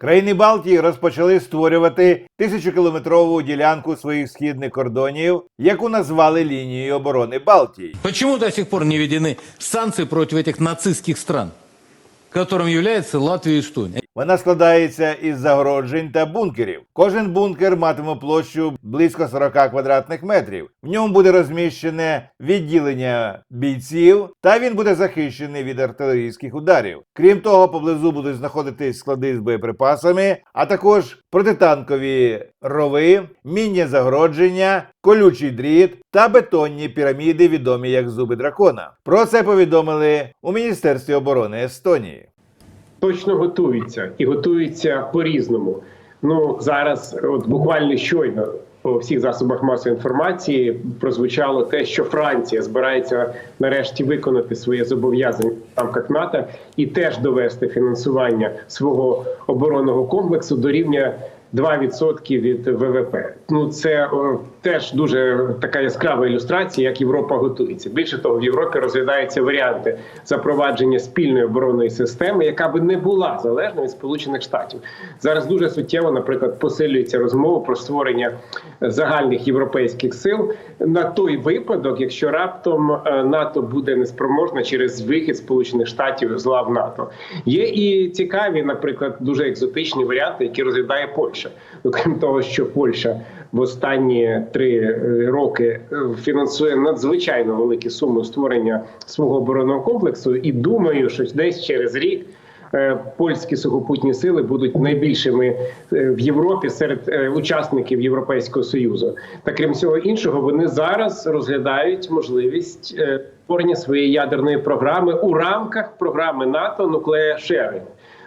Країни Балтії розпочали створювати тисячокілометрову ділянку своїх східних кордонів, яку назвали лінією оборони Балтії. Почему до сих пор не введены санкции против этих нацистских стран, которым является Латвия и Эстония? Вона складається із загороджень та бункерів. Кожен бункер матиме площу близько 40 квадратних метрів. В ньому буде розміщене відділення бійців, та він буде захищений від артилерійських ударів. Крім того, поблизу будуть знаходитись склади з боєприпасами, а також протитанкові рови, мінні загородження, колючий дріт та бетонні піраміди, відомі як зуби дракона. Про це повідомили у Міністерстві оборони Естонії. Точно готуються і готуються по-різному. Ну зараз, от буквально щойно по всіх засобах масової інформації прозвучало те, що Франція збирається нарешті виконати своє зобов'язання в рамках НАТО і теж довести фінансування свого оборонного комплексу до рівня 2% від ВВП. Ну це о, теж дуже така яскрава ілюстрація, як Європа готується. Більше того, в Європі розглядаються варіанти запровадження спільної оборонної системи, яка би не була залежна від Сполучених Штатів. Зараз дуже суттєво, наприклад, посилюється розмова про створення загальних європейських сил на той випадок, якщо раптом е, НАТО буде неспроможна через вихід Сполучених Штатів з лав НАТО. Є і цікаві, наприклад, дуже екзотичні варіанти, які розглядає Польща. Ну, крім того, що Польща в останні три е, роки е, фінансує надзвичайно великі суми створення свого оборонного комплексу, і думаю, що десь через рік. е, Польські сухопутні сили будуть найбільшими в Європі серед учасників Європейського союзу. Та крім всього іншого, вони зараз розглядають можливість створення своєї ядерної програми у рамках програми НАТО Nuclear Sharing.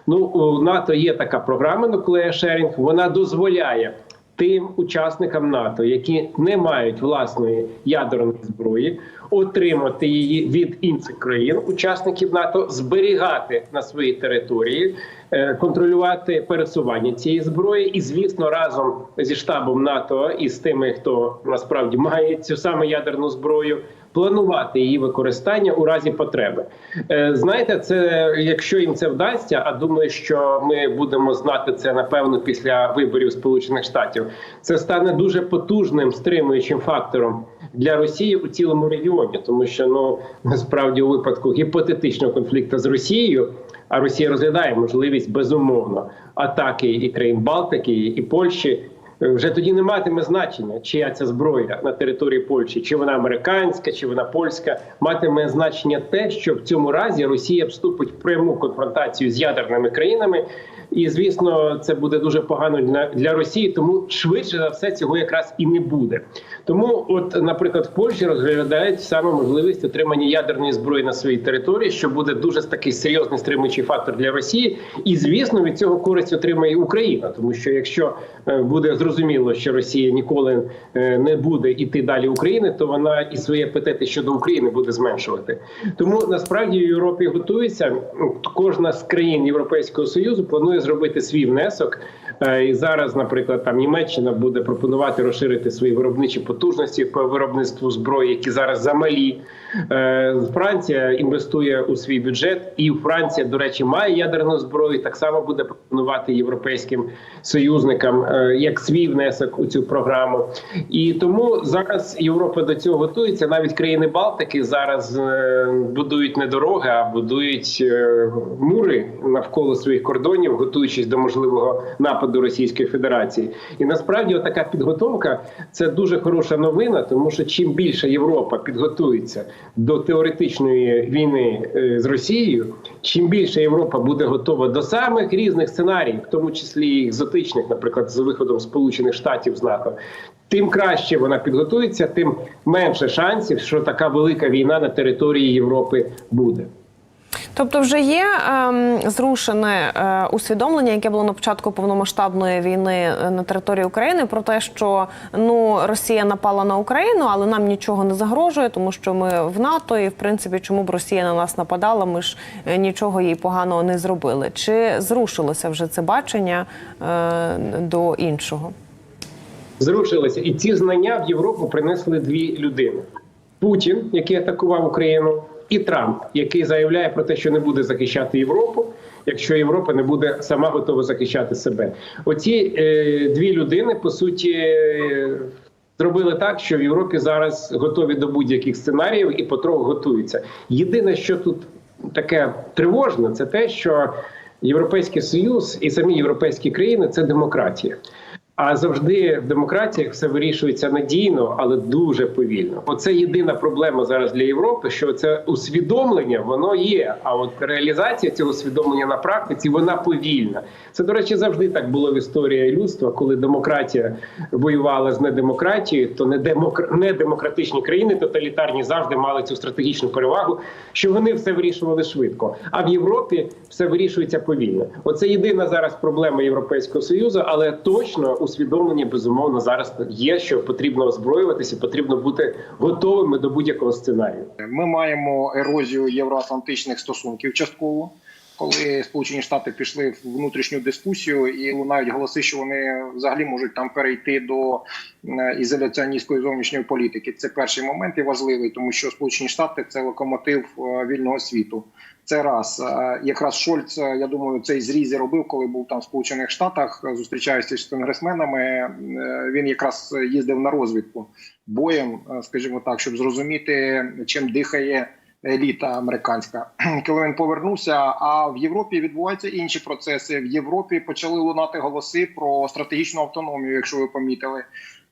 Ну у НАТО є така програма Nuclear Sharing, Вона дозволяє тим учасникам НАТО, які не мають власної ядерної зброї, отримати її від інших країн, учасників НАТО, зберігати на своїй території, е, контролювати пересування цієї зброї, і звісно, разом зі штабом НАТО і з тими, хто насправді має цю саме ядерну зброю. Планувати її використання у разі потреби, Е, знаєте, це якщо їм це вдасться, а думаю, що ми будемо знати це напевно після виборів Сполучених Штатів. Це стане дуже потужним стримуючим фактором для Росії у цілому регіоні, тому що ну насправді у випадку гіпотетичного конфлікту з Росією, а Росія розглядає можливість безумовно атаки і країн Балтики, і Польщі. Вже тоді не матиме значення, чия ця зброя на території Польщі, чи вона американська, чи вона польська. Матиме значення те, що в цьому разі Росія вступить в пряму конфронтацію з ядерними країнами, і звісно, це буде дуже погано для, для Росії, тому швидше за все цього якраз і не буде. Тому, от, наприклад, в Польщі розглядають саме можливість отримання ядерної зброї на своїй території, що буде дуже такий серйозний стримуючий фактор для Росії. І звісно, від цього користь отримає Україна, тому що якщо е, буде зрозуміло, що Росія ніколи е, не буде іти далі України, то вона і свої апетити щодо України буде зменшувати. Тому насправді в Європі готується кожна з країн Європейського союзу планує зробити свій внесок. Е, І зараз, наприклад, там Німеччина буде пропонувати розширити свої виробничі потужності по виробництву зброї, які зараз замалі. Е, Франція інвестує у свій бюджет, і Франція, до речі, має ядерну зброю. Так само буде пропонувати європейським союзникам е, як свій внесок у цю програму. І тому зараз Європа до цього готується. Навіть країни Балтики зараз е, будують не дороги, а будують мури навколо своїх кордонів, готуючись до можливого нападу Російської Федерації. І насправді така підготовка це дуже хороша новина, тому що чим більше Європа підготується до теоретичної війни е, з Росією, чим більше Європа буде готова до самих різних сценаріїв, в тому числі екзотичних, наприклад, з виходом Сполучених Штатів з НАТО. Тим краще вона підготується, тим менше шансів, що така велика війна на території Європи буде. Тобто, вже є ем, зрушене е, усвідомлення, яке було на початку повномасштабної війни е, на території України, про те, що ну Росія напала на Україну, але нам нічого не загрожує, тому що ми в НАТО, і в принципі, чому б Росія на нас нападала, ми ж е, нічого їй поганого не зробили. Чи зрушилося вже це бачення е, до іншого? Зрушилися, і ці знання в Європу принесли дві людини: Путін, який атакував Україну, і Трамп, який заявляє про те, що не буде захищати Європу, якщо Європа не буде сама готова захищати себе. Оці е, дві людини по суті. е, Зробили так, що в Європі зараз готові до будь-яких сценаріїв і потроху готуються. Єдине, що тут таке тривожне, це те, що Європейський Союз і самі європейські країни це демократія. А завжди в демократіях все вирішується надійно, але дуже повільно. Оце єдина проблема зараз для Європи, що це усвідомлення воно є. А от реалізація цього усвідомлення на практиці вона повільна. Це до речі, завжди так було в історії людства, коли демократія воювала з недемократією, то недемокр... недемократичні країни тоталітарні завжди мали цю стратегічну перевагу, що вони все вирішували швидко. А в Європі все вирішується повільно. Оце єдина зараз проблема Європейського союзу, але точно усвідомлення безумовно зараз є, що потрібно озброюватися, потрібно бути готовими до будь-якого сценарію. Ми маємо ерозію євроатлантичних стосунків частково, коли Сполучені Штати пішли в внутрішню дискусію і лунають голоси, що вони взагалі можуть там перейти до е, ізоляціоністської зовнішньої політики. Це перший момент і важливий, тому що Сполучені Штати це локомотив е, вільного світу. Це раз Е, якраз Шольц, я думаю, цей зріз і робив, коли був там в Сполучених Штатах, зустрічаючись з конгресменами. Він якраз їздив на розвідку боєм, скажімо так, щоб зрозуміти, чим дихає еліта американська. Коли він повернувся, а в Європі відбуваються інші процеси. В Європі почали лунати голоси про стратегічну автономію, якщо ви помітили.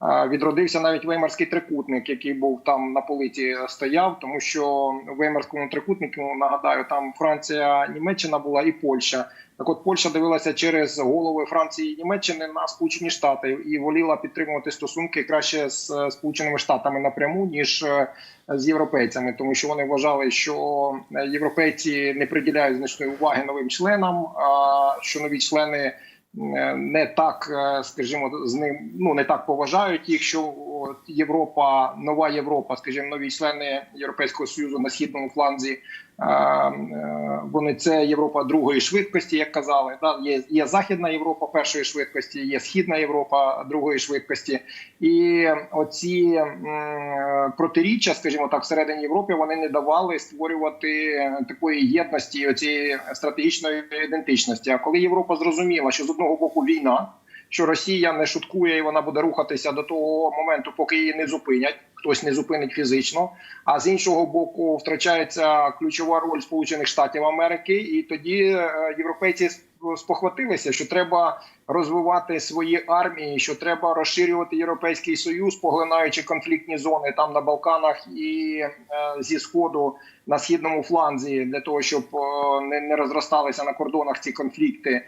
Е, Відродився навіть веймарський трикутник, який був там на полиці стояв, тому що в веймарському трикутнику нагадаю, там Франція, Німеччина була і Польща. Так, от Польща дивилася через голови Франції і Німеччини на Сполучені Штати і воліла підтримувати стосунки краще з е, Сполученими Штатами напряму ніж е, з європейцями, тому що вони вважали, що е, європейці не приділяють значної уваги новим членам, а що нові члени не так, скажімо, з ним ну не так поважають їх, що Європа, нова Європа, скажімо, нові члени Європейського союзу на східному фланзі. е, е, Вони це Європа другої швидкості, як казали. Да? Є, є Західна Європа першої швидкості, є Східна Європа другої швидкості, і оці протиріччя, скажімо так, всередині Європи вони не давали створювати такої єдності, оцієї стратегічної ідентичності. А коли Європа зрозуміла, що з одного боку війна, що Росія не шуткує і вона буде рухатися до того моменту, поки її не зупинять. Хтось не зупинить фізично, а з іншого боку, втрачається ключова роль Сполучених Штатів Америки, і тоді е, європейці спохватилися, що треба розвивати свої армії, що треба розширювати європейський союз, поглинаючи конфліктні зони там на Балканах і е, зі сходу на східному фланзі, для того, щоб е, не, розросталися на кордонах ці конфлікти,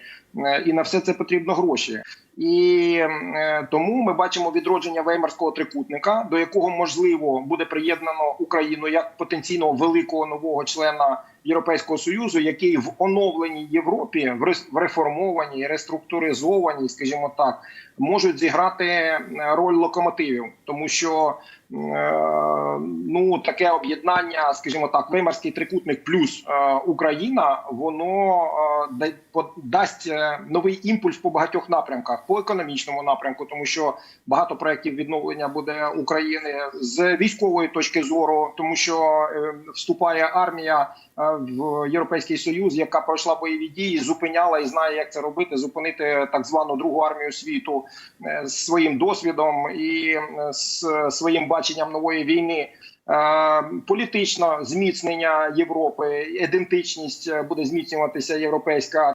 і на все це потрібно гроші. І е, тому ми бачимо відродження веймарського трикутника, до якого можливо буде приєднано Україну як потенційно великого нового члена Європейського союзу, який в оновленій Європі, в реформованій, реструктуризованій, скажімо так, можуть зіграти е, роль локомотивів, тому що ну таке об'єднання, скажімо так, веймарський трикутник плюс е, Україна, воно е, да- дасть е, новий імпульс по багатьох напрямках, по економічному напрямку, тому що багато проєктів відновлення буде України з військової точки зору, тому що е, вступає армія е, в Європейський Союз, яка пройшла бойові дії, зупиняла і знає, як це робити, зупинити так звану другу армію світу е, з своїм досвідом і е, своїм баченням нової війни. Е, Політично зміцнення Європи, ідентичність е, буде зміцнюватися європейська